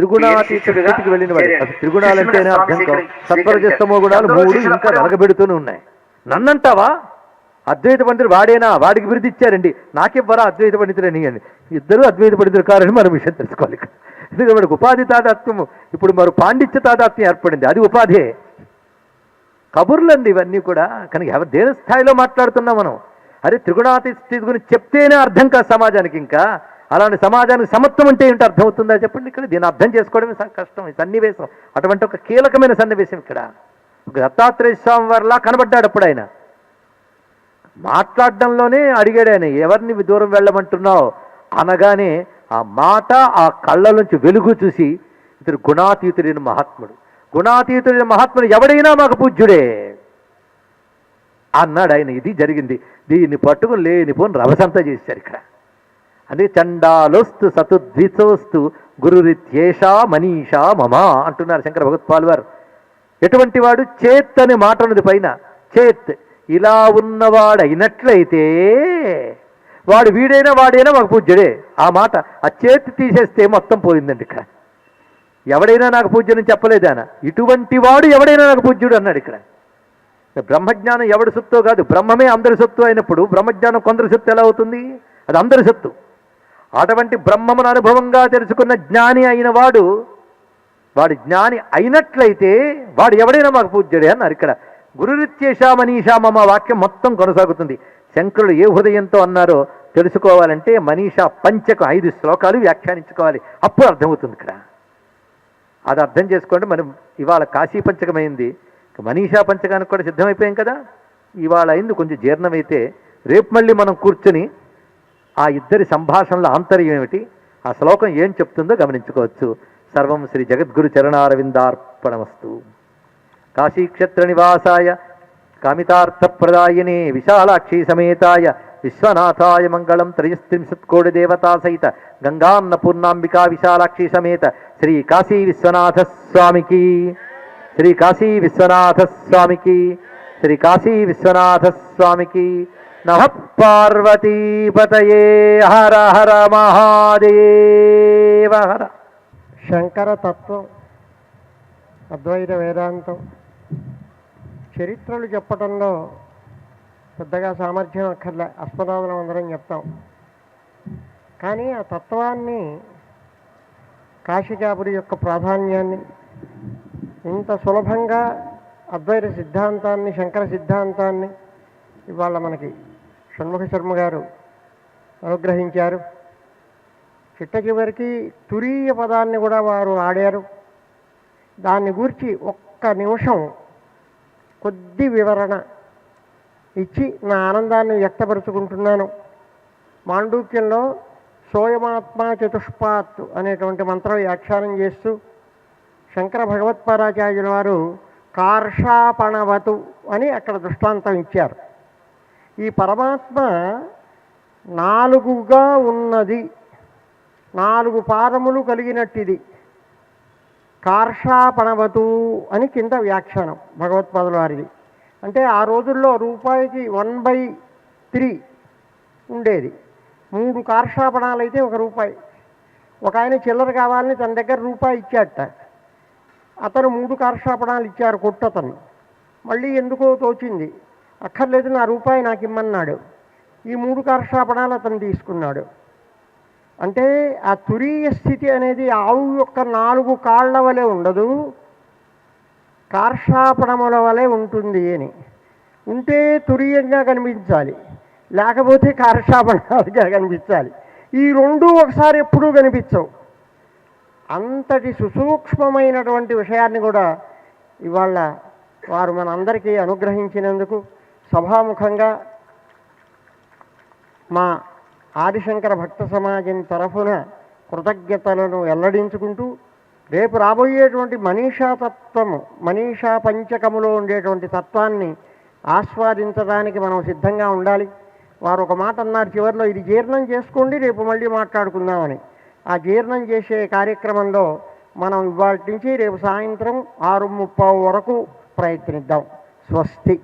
త్రిగుణాతీత స్థితికి వెళ్ళిన వాడు. అసలు త్రిగుణాలు అంటేనే అర్థం కావు. సత్వరజస్తమో గుణాలు మూడు ఇంకా వెలగబెడుతూనే ఉన్నాయి. నన్నంటావా? అద్వైత పండితుడు వాడేనా? వాడికి బిరుదు ఇచ్చారండి. నాకివ్వరా అద్వైత పండితుడని అని ఇద్దరు అద్వైత పండితుడు కారని మనం విషయం తెలుసుకోవాలి. ఎందుకంటే మనకు ఉపాధి తాదాత్మ్యం ఇప్పుడు మరి పాండిత్య తాదాత్మ్యం ఏర్పడింది. అది ఉపాధే. కబుర్లండి ఇవన్నీ కూడా. కనుక ఎవరు దేని స్థాయిలో మాట్లాడుతున్నాం మనం? అరే త్రిగుణాతీత స్థితి గురించి చెప్తేనే అర్థం కాదు సమాజానికి ఇంకా. అలాంటి సమాజానికి సమత్వం అంటే ఏంటో అర్థమవుతుందా చెప్పండి ఇక్కడ? దీన్ని అర్థం చేసుకోవడమే కష్టం ఈ సన్నివేశం. అటువంటి ఒక కీలకమైన సన్నివేశం ఇక్కడ. దత్తాత్రేయ స్వామి వారిలా కనబడ్డాడు అప్పుడు ఆయన. మాట్లాడడంలోనే అడిగాడు ఆయన ఎవరిని దూరం వెళ్ళమంటున్నావు? అనగానే ఆ మాట ఆ కళ్ళలోంచి వెలుగు చూసి ఇతడు గుణాతీతుడైన మహాత్ముడు. గుణాతీతుడైన మహాత్ముడు ఎవడైనా మాకు పూజ్యుడే? అన్నాడు ఆయన. ఇది జరిగింది. దీన్ని పట్టుకుని లేనిపోని రవసంత చేశారు ఇక్కడ. అదే చండాలోస్తు సతుద్వితోస్తు గురురిత్యేషా మనీషా మమా అంటున్నారు శంకర భగవత్పాల్ వారు. ఎటువంటి వాడు చేత్ అనే మాట ఉన్నది పైన. చేత్ ఇలా ఉన్నవాడైనట్లయితే వాడు వీడైనా వాడైనా మాకు పూజ్యుడే. ఆ మాట ఆ చేతి తీసేస్తే మొత్తం పోయిందండి ఇక్కడ. ఎవడైనా నాకు పూజ్యుడని చెప్పలేదానా ఇటువంటి వాడు ఎవడైనా నాకు పూజ్యుడు అన్నాడు ఇక్కడ. బ్రహ్మజ్ఞానం ఎవడి సొత్తో కాదు. బ్రహ్మమే అందరి సొత్తు అయినప్పుడు బ్రహ్మజ్ఞానం కొందరి సొత్తు ఎలా అవుతుంది? అది అందరి సొత్తు. అటువంటి బ్రహ్మమును అనుభవంగా తెలుసుకున్న జ్ఞాని అయిన వాడు వాడు జ్ఞాని అయినట్లయితే వాడు ఎవడైనా మాకు పూజ్యుడే అన్నారు ఇక్కడ. గురురిత్యేషా మనీషా మమ వాక్యం మొత్తం కొనసాగుతుంది. శంకరుడు ఏ హృదయంతో అన్నారో తెలుసుకోవాలంటే మనీషా పంచకు ఐదు శ్లోకాలు వ్యాఖ్యానించుకోవాలి. అప్పుడు అర్థమవుతుంది ఇక్కడ. అది అర్థం చేసుకోండి మనం ఇవాళ కాశీ పంచకమైంది మనీషా పంచకానికి కూడా సిద్ధమైపోయాం కదా. ఇవాళ అయింది కొంచెం జీర్ణమైతే రేపు మళ్ళీ మనం కూర్చుని ఆ ఇద్దరి సంభాషణల ఆంతర్యం ఏమిటి? ఆ శ్లోకం ఏం చెప్తుందో గమనించుకోవచ్చు. సర్వం శ్రీ జగద్గురు చరణారవిందార్పణమస్తు. కాశీక్షేత్ర నివాసాయ కామితార్థప్రదాయనే విశాలాక్షి సమేతాయ విశ్వనాథాయ మంగళం త్రయస్త్రింశత్కోటి దేవతా సహిత గంగాన్నపూర్ణాంబికా విశాలాక్షి సమేత శ్రీ కాశీ విశ్వనాథ స్వామికి శ్రీ కాశీ విశ్వనాథ స్వామికి శ్రీ కాశీ విశ్వనాథ స్వామికి నమ పార్వతీపతయే హర హర మహాదేవ హర. శంకర తత్వం అద్వైత వేదాంతం చరిత్రలు చెప్పడంలో పెద్దగా సామర్థ్యం అక్కర్లే అస్పదాదులం అందరం చెప్తాం. కానీ ఆ తత్వాన్ని కాశికాపురి యొక్క ప్రాధాన్యాన్ని ఇంత సులభంగా అద్వైత సిద్ధాంతాన్ని శంకర సిద్ధాంతాన్ని ఇవాళ మనకి షణ్ముఖ శర్మ గారు అనుగ్రహించారు. చిట్ట చివరికి తురీయ పదాన్ని కూడా వారు ఆడారు. దాన్ని గూర్చి ఒక్క నిమిషం కొద్ది వివరణ ఇచ్చి నా ఆనందాన్ని వ్యక్తపరుచుకుంటున్నాను. మాండూక్యంలో సోయమాత్మ చతుష్పాత్ అనేటువంటి మంత్రం వ్యాఖ్యానం చేస్తూ శంకర భగవత్పాదాచార్యుల వారు కార్షాపణవతు అని అక్కడ దృష్టాంతం ఇచ్చారు. ఈ పరమాత్మ నాలుగుగా ఉన్నది. నాలుగు పాదములు కలిగినట్టిది. కార్షాపణవతు అని కింద వ్యాఖ్యానం భగవత్పాదుల వారిది. అంటే ఆ రోజుల్లో రూపాయికి వన్ బై త్రీ ఉండేది. మూడు కార్షాపణాలు అయితే ఒక రూపాయి. ఒక ఆయన చిల్లర కావాలని తన దగ్గర రూపాయి ఇచ్చాట. అతను మూడు కార్షాపణాలు ఇచ్చారు కొట్టు అతను మళ్ళీ ఎందుకో తోచింది. అక్కర్లేదు నా రూపాయి నాకు ఇమ్మన్నాడు. ఈ మూడు కర్షాపణాలు అతను తీసుకున్నాడు. అంటే ఆ తురీయ స్థితి అనేది ఆవు యొక్క నాలుగు కాళ్ళ వలె ఉండదు కార్షాపణముల వలె ఉంటుంది అని. ఉంటే తురీయంగా కనిపించాలి లేకపోతే కార్షాపణాలుగా కనిపించాలి. ఈ రెండూ ఒకసారి ఎప్పుడూ కనిపించవు. అంతటి సుసూక్ష్మమైనటువంటి విషయాన్ని కూడా ఇవాళ వారు మనందరికీ అనుగ్రహించినందుకు సభాముఖంగా మా ఆదిశంకర భక్త సమాజం తరఫున కృతజ్ఞతలను వెల్లడించుకుంటూ రేపు రాబోయేటువంటి మనీషా తత్వము మనీషా పంచకములో ఉండేటువంటి తత్వాన్ని ఆస్వాదించడానికి మనం సిద్ధంగా ఉండాలి. వారు ఒక మాట అన్నారు చివరిలో ఇది జీర్ణం చేసుకోండి రేపు మళ్ళీ మాట్లాడుకుందామని. ఆ జీర్ణం చేసే కార్యక్రమంలో మనం ఇవాళ నుంచి రేపు సాయంత్రం ఆరు ముప్పై వరకు ప్రయత్నిద్దాం. స్వస్తి.